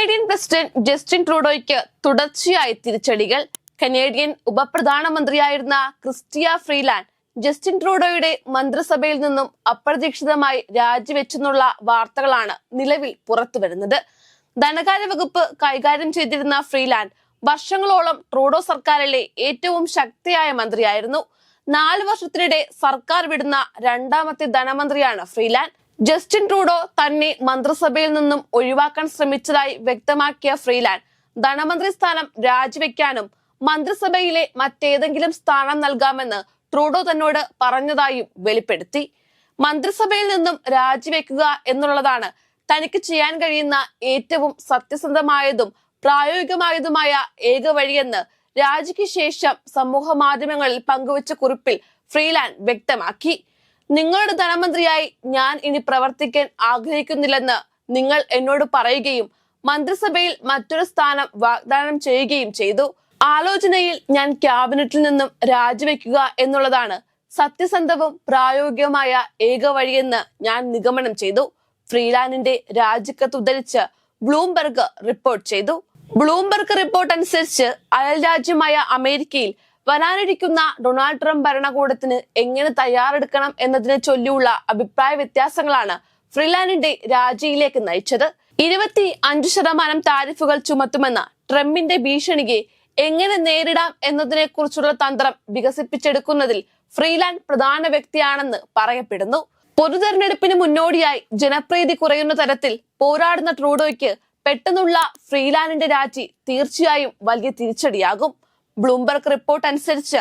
Canadian president Justin ട്രൂഡോയ്ക്ക് തുടർച്ചയായ തിരിച്ചടികൾ. കനേഡിയൻ ഉപപ്രധാനമന്ത്രിയായിരുന്ന ക്രിസ്റ്റിയ ഫ്രീലാൻഡ് ജസ്റ്റിൻ ട്രൂഡോയുടെ മന്ത്രിസഭയിൽ നിന്നും അപ്രതീക്ഷിതമായി രാജിവെച്ചെന്നുള്ള വാർത്തകളാണ് നിലവിൽ പുറത്തുവരുന്നത് ധനകാര്യ വകുപ്പ് കൈകാര്യം ചെയ്തിരുന്ന ഫ്രീലാൻഡ് വർഷങ്ങളോളം ട്രൂഡോ സർക്കാരിലെ ഏറ്റവും ശക്തിയായ മന്ത്രിയായിരുന്നു. നാല് വർഷത്തിനിടെ സർക്കാർ വിടുന്ന രണ്ടാമത്തെ ധനമന്ത്രിയാണ് ഫ്രീലാൻഡ് ജസ്റ്റിൻ ട്രൂഡോ തന്നെ മന്ത്രിസഭയിൽ നിന്നും ഒഴിവാക്കാൻ ശ്രമിച്ചതായി വ്യക്തമാക്കിയ ഫ്രീലാൻഡ് ധനമന്ത്രി സ്ഥാനം രാജിവെക്കാനും മന്ത്രിസഭയിലെ മറ്റേതെങ്കിലും സ്ഥാനം നൽകാമെന്ന് ട്രൂഡോ തന്നോട് പറഞ്ഞതായും വെളിപ്പെടുത്തി. മന്ത്രിസഭയിൽ നിന്നും രാജിവെക്കുക എന്നുള്ളതാണ് തനിക്ക് ചെയ്യാൻ കഴിയുന്ന ഏറ്റവും സത്യസന്ധമായതും പ്രായോഗികമായതുമായ ഏക വഴിയെന്ന് രാജിക്ക് ശേഷം സമൂഹ മാധ്യമങ്ങളിൽ പങ്കുവച്ച കുറിപ്പിൽ ഫ്രീലാൻഡ് വ്യക്തമാക്കി. നിങ്ങളുടെ ധനമന്ത്രിയായി ഞാൻ ഇനി പ്രവർത്തിക്കാൻ ആഗ്രഹിക്കുന്നില്ലെന്ന് നിങ്ങൾ എന്നോട് പറയുകയും മന്ത്രിസഭയിൽ മറ്റൊരു സ്ഥാനം വാഗ്ദാനം ചെയ്യുകയും ചെയ്തു. ആലോചനയിൽ ഞാൻ ക്യാബിനറ്റിൽ നിന്നും രാജിവെക്കുക എന്നുള്ളതാണ് സത്യസന്ധവും പ്രായോഗികമായ ഏക വഴിയെന്ന് ഞാൻ നിഗമനം ചെയ്തു. ഫ്രീലാൻഡിന്റെ രാജിക്കത്ത് ഉദ്ധരിച്ച് ബ്ലൂംബർഗ് റിപ്പോർട്ട് ചെയ്തു. ബ്ലൂംബർഗ് റിപ്പോർട്ട് അനുസരിച്ച് അയൽ രാജ്യമായ അമേരിക്കയിൽ വരാനിരിക്കുന്ന ഡൊണാൾഡ് ട്രംപ് ഭരണകൂടത്തിന് എങ്ങനെ തയ്യാറെടുക്കണം എന്നതിനെ ചൊല്ലിയുള്ള അഭിപ്രായ വ്യത്യാസങ്ങളാണ് ഫ്രിലാനിന്റെ രാജിയിലേക്ക് നയിച്ചത്. ഇരുപത്തി അഞ്ച് ശതമാനം താരിഫുകൾ ചുമത്തുമെന്ന ട്രംപിന്റെ ഭീഷണിയെ എങ്ങനെ നേരിടാം എന്നതിനെ കുറിച്ചുള്ള തന്ത്രം വികസിപ്പിച്ചെടുക്കുന്നതിൽ ഫ്രീലാൻഡ് പ്രധാന വ്യക്തിയാണെന്ന് പറയപ്പെടുന്നു. പൊതുതെരഞ്ഞെടുപ്പിന് മുന്നോടിയായി ജനപ്രീതി കുറയുന്ന തരത്തിൽ പോരാടുന്ന ട്രൂഡോയ്ക്ക് പെട്ടെന്നുള്ള ഫ്രീലാൻഡിന്റെ രാജി തീർച്ചയായും വലിയ തിരിച്ചടിയാകും. ബ്ലൂംബർഗ് റിപ്പോർട്ട് അനുസരിച്ച്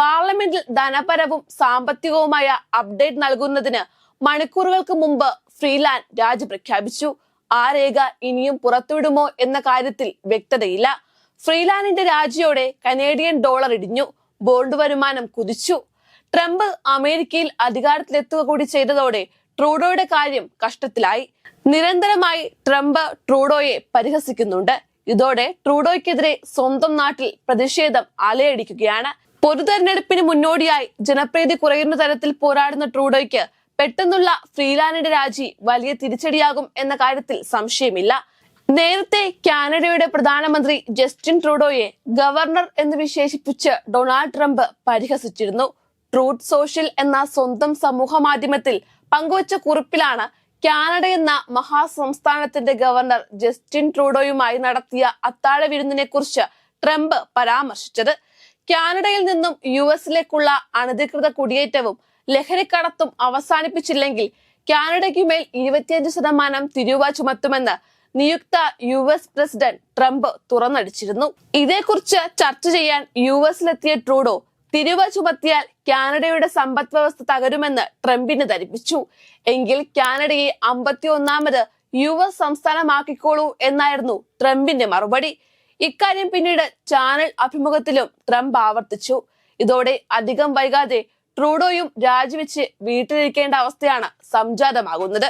പാർലമെന്റിൽ ധനപരവും സാമ്പത്തികവുമായ അപ്ഡേറ്റ് നൽകുന്നതിന് മണിക്കൂറുകൾക്ക് മുമ്പ് ഫ്രീലാൻഡ് രാജി പ്രഖ്യാപിച്ചു. ആ രേഖ ഇനിയും പുറത്തുവിടുമോ എന്ന കാര്യത്തിൽ വ്യക്തതയില്ല. ഫ്രീലാൻഡിന്റെ രാജിയോടെ കനേഡിയൻ ഡോളർ ഇടിഞ്ഞു. ബോണ്ട് വരുമാനം കുതിച്ചു. ട്രംപ് അമേരിക്കയിൽ അധികാരത്തിലെത്തുക കൂടി ചെയ്തതോടെ ട്രൂഡോയുടെ കാര്യം കഷ്ടത്തിലായി. നിരന്തരമായി ട്രംപ് ട്രൂഡോയെ പരിഹസിക്കുന്നുണ്ട്. ഇതോടെ ട്രൂഡോയ്ക്കെതിരെ സ്വന്തം നാട്ടിൽ പ്രതിഷേധം അലയടിക്കുകയാണ്. പൊതുതെരഞ്ഞെടുപ്പിന് മുന്നോടിയായി ജനപ്രീതി കുറയുന്ന തരത്തിൽ പോരാടുന്ന ട്രൂഡോയ്ക്ക് പെട്ടെന്നുള്ള ഫ്രീലാൻഡിന്റെ രാജി വലിയ തിരിച്ചടിയാകും എന്ന കാര്യത്തിൽ സംശയമില്ല. നേരത്തെ കാനഡയുടെ പ്രധാനമന്ത്രി ജസ്റ്റിൻ ട്രൂഡോയെ ഗവർണർ എന്ന് വിശേഷിപ്പിച്ച് ഡൊണാൾഡ് ട്രംപ് പരിഹസിച്ചിരുന്നു. ട്രൂത്ത് സോഷ്യൽ എന്ന സ്വന്തം സമൂഹ മാധ്യമത്തിൽ പങ്കുവച്ച കുറിപ്പിലാണ് കാനഡ എന്ന മഹാസംസ്ഥാനത്തിന്റെ ഗവർണർ ജസ്റ്റിൻ ട്രൂഡോയുമായി നടത്തിയ അത്താഴ വിരുന്നിനെ കുറിച്ച് ട്രംപ് പരാമർശിച്ചത്. കാനഡയിൽ നിന്നും യു എസിലേക്കുള്ള അനധികൃത കുടിയേറ്റവും ലഹരിക്കടത്തും അവസാനിപ്പിച്ചില്ലെങ്കിൽ കാനഡയ്ക്ക് മേൽ ഇരുപത്തിയഞ്ച് ശതമാനം തിരുവ ചുമത്തുമെന്ന് നിയുക്ത യു എസ് പ്രസിഡന്റ് ട്രംപ് തുറന്നടിച്ചിരുന്നു. ഇതേക്കുറിച്ച് ചർച്ച ചെയ്യാൻ യു എസിലെത്തിയ ട്രൂഡോ തിരുവ ചുമത്തിയാൽ കാനഡയുടെ സമ്പദ് വ്യവസ്ഥ തകരുമെന്ന് ട്രംപിന് ധരിപ്പിച്ചു. എങ്കിൽ കാനഡയെ അമ്പത്തി ഒന്നാമത് യു എസ് സംസ്ഥാനമാക്കിക്കോളൂ എന്നായിരുന്നു ട്രംപിന്റെ മറുപടി. ഇക്കാര്യം പിന്നീട് ചാനൽ അഭിമുഖത്തിലും ട്രംപ് ആവർത്തിച്ചു. ഇതോടെ അധികം വൈകാതെ ട്രൂഡോയും രാജിവെച്ച് വീട്ടിലിരിക്കേണ്ട അവസ്ഥയാണ് സംജാതമാകുന്നത്.